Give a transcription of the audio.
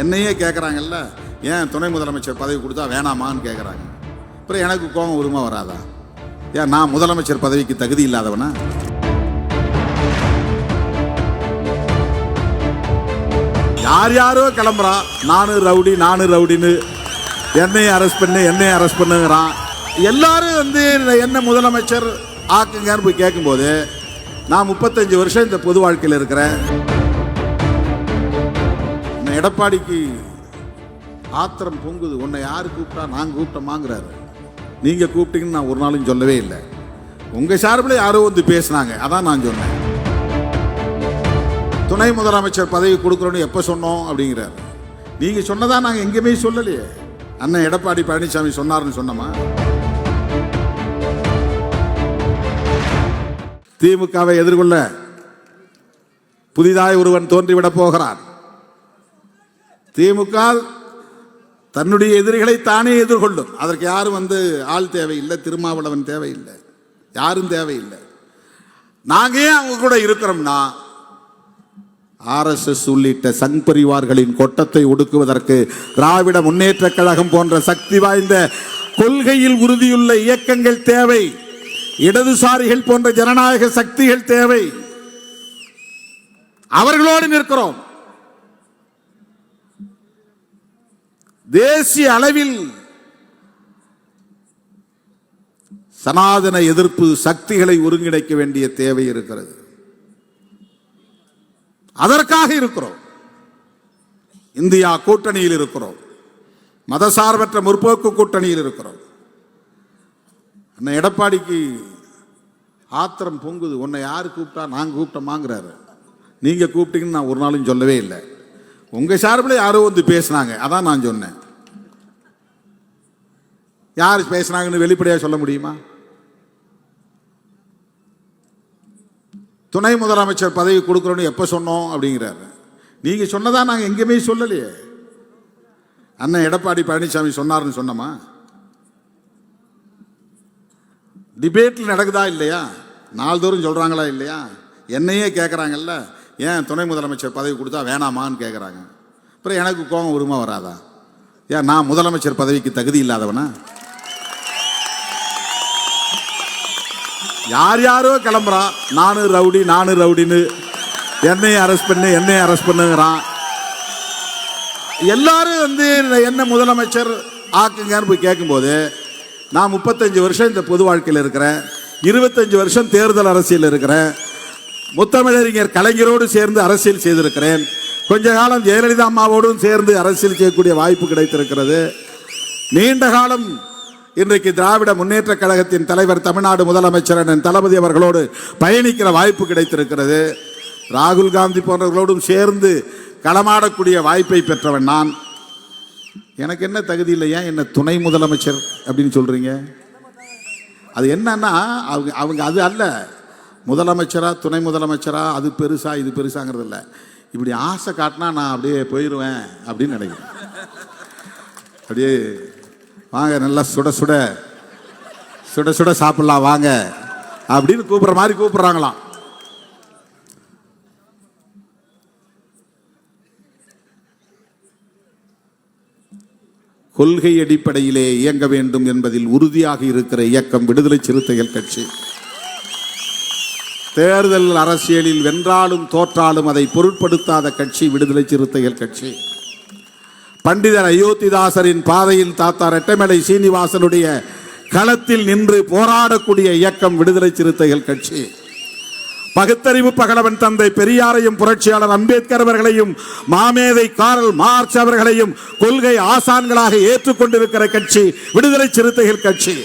என்னையே கேட்குறாங்கல்ல ஏன் துணை முதலமைச்சர் பதவி கொடுத்தா வேணாமான்னு கேட்குறாங்க அப்புறம் எனக்கு கோபம் உரிமை வராதா? ஏன் நான் முதலமைச்சர் பதவிக்கு தகுதி இல்லாதவனா? யார் யாரோ கிளம்புறான் நானும் ரவுடி நானும் ரவுடின்னு என்னையும் அரெஸ்ட் பண்ணு என்னையும் அரெஸ்ட் பண்ணுங்கிறான். எல்லாரும் வந்து என்ன முதலமைச்சர் ஆக்குங்கன்னு போய் கேட்கும்போது நான் முப்பத்தஞ்சு வருஷம் இந்த பொது வாழ்க்கையில் இருக்கிறேன். இந்த எடப்பாடிக்கு ஆத்திரம் பொங்குது. உன்னை யார் கூப்பிட்டா நாங்கள் கூப்பிட்டோமாங்கிறாரு. நீங்கள் கூப்பிட்டீங்கன்னு நான் ஒரு நாளும் சொல்லவே இல்லை. உங்கள் சார்பில் யாரோ வந்து பேசினாங்க. அதான் நான் சொன்னேன். துணை முதலமைச்சர் பதவி கொடுக்குறோன்னு எப்போ சொன்னோம் அப்படிங்கிறாரு. நீங்கள் சொன்னதான் நாங்கள் எங்கேயுமே சொல்லலையே. அண்ணன் எடப்பாடி பழனிசாமி சொன்னார்னு சொன்னோமா? திமுகவை எதிர்கொள்ள புதிதாய் ஒருவன் தோன்றிவிடப் போகிறான். திமுக தன்னுடைய எதிரிகளை தானே எதிர்கொள்ளும். அதற்கு யாரும் வந்து ஆள் தேவையில்லை திருமாவளவன் தேவையில்லை. யாரும் தேவையில்லை. நாங்கள் ஏன் அவங்க கூட இருக்கிறோம்னா ஆர்எஸ்எஸ் உள்ளிட்ட சங் பரிவார்களின் கொட்டத்தை ஒடுக்குவதற்கு திராவிட முன்னேற்ற கழகம் போன்ற சக்தி வாய்ந்த கொள்கையில் உறுதியுள்ள இயக்கங்கள் தேவை. இடதுசாரிகள் போன்ற ஜனநாயக சக்திகள் தேவை. அவர்களோடு நிற்கிறோம். தேசிய அளவில் சனாதன எதிர்ப்பு சக்திகளை ஒருங்கிணைக்க வேண்டிய தேவை இருக்கிறது. அதற்காக இருக்கிறோம். இந்தியா கூட்டணியில் இருக்கிறோம். மதசார்பற்ற முற்போக்கு கூட்டணியில் இருக்கிறோம். அண்ணன் எடப்பாடிக்கு ஆத்திரம் பொங்குது. உன்னை யார் கூப்பிட்டா நாங்கள் கூப்பிட்டோமாங்கிறாரு. நீங்க கூப்பிட்டீங்கன்னு நான் ஒரு நாளும் சொல்லவே இல்லை. உங்க சார்பில் யாரோ வந்து பேசினாங்க. அதான் நான் சொன்னேன். யார் பேசினாங்கன்னு வெளிப்படையாக சொல்ல முடியுமா? துணை முதலமைச்சர் பதவி கொடுக்குறோன்னு எப்போ சொன்னோம் அப்படிங்கிறாரு. நீங்கள் சொன்னதா நாங்கள் எங்கேயுமே சொல்லலையே. அண்ணன் எடப்பாடி பழனிசாமி சொன்னார்னு சொன்னோமா? டிபேட்டில் நடக்குதா இல்லையா? நாள்தோறும் சொல்கிறாங்களா இல்லையா? என்னையே கேட்குறாங்கல்ல ஏன் துணை முதலமைச்சர் பதவி கொடுத்தா வேணாமான்னு கேட்குறாங்க அப்புறம் எனக்கு கோபம் உரிமை வராதா? ஏன் நான் முதலமைச்சர் பதவிக்கு தகுதி இல்லாதவனா? யார் யாரோ கிளம்புறான் நானும் ரவுடி நானும் ரவுடின்னு என்னையும் அரெஸ்ட் பண்ணு என்னையும் அரெஸ்ட் பண்ணுங்கிறான். எல்லாரும் வந்து என்ன முதலமைச்சர் ஆக்குங்கன்னு போய் கேட்கும்போது நான் முப்பத்தஞ்சு வருஷம் இந்த பொது வாழ்க்கையில் இருக்கிறேன். இருபத்தஞ்சு வருஷம் தேர்தல் அரசியல் இருக்கிறேன். முத்தமிழறிஞர் கலைஞரோடு சேர்ந்து அரசியல் செய்திருக்கிறேன். கொஞ்ச காலம் ஜெயலலிதா அம்மாவோடும் சேர்ந்து அரசியல் செய்யக்கூடிய வாய்ப்பு கிடைத்திருக்கிறது. நீண்ட காலம் இன்றைக்கு திராவிட முன்னேற்ற கழகத்தின் தலைவர் தமிழ்நாடு முதலமைச்சர் அண்ணன் தளபதி அவர்களோடு பயணிக்கிற வாய்ப்பு கிடைத்திருக்கிறது. ராகுல் காந்தி போன்றவர்களோடும் சேர்ந்து களமாடக்கூடிய வாய்ப்பை பெற்றவன் நான். எனக்கு என்ன தகுதி இல்லையா? ஏன் என்ன துணை முதலமைச்சர் அப்படின்னு சொல்றீங்க? அது என்னன்னா அவங்க அவங்க அது அல்ல. முதலமைச்சரா துணை முதலமைச்சரா அது பெருசா இது பெருசாங்கிறது இல்லை. இப்படி ஆசை காட்டினா நான் அப்படியே போயிடுவேன் அப்படின்னு நினைக்கிறேன். அப்படியே வாங்க நல்லா சுட சுட சுட சுட சாப்பிடலாம் வாங்க அப்படின்னு கூப்பிடுற மாதிரி கூப்பிடுறாங்களாம். கொள்கை அடிப்படையிலே இயங்க வேண்டும் என்பதில் உறுதியாக இருக்கிற இயக்கம் விடுதலை சிறுத்தைகள் கட்சி. தேர்தல் அரசியலில் வென்றாலும் தோற்றாலும் அதை பொருட்படுத்தாத கட்சி விடுதலை சிறுத்தைகள் கட்சி. பண்டிதர் அயோத்திதாசரின் பாதையில் தாத்தா ரெட்டமலை சீனிவாசனுடைய களத்தில் நின்று போராடக்கூடிய இயக்கம் விடுதலை சிறுத்தைகள் கட்சி. பகுத்தறிவு பகலவன் தந்தை பெரியாரையும் புரட்சியாளர் அம்பேத்கர் அவர்களையும் மாமேதை காரல் மார்ச் அவர்களையும் கொள்கை ஆசான்களாக ஏற்றுக்கொண்டிருக்கிற கட்சி விடுதலை சிறுத்தைகள் கட்சி.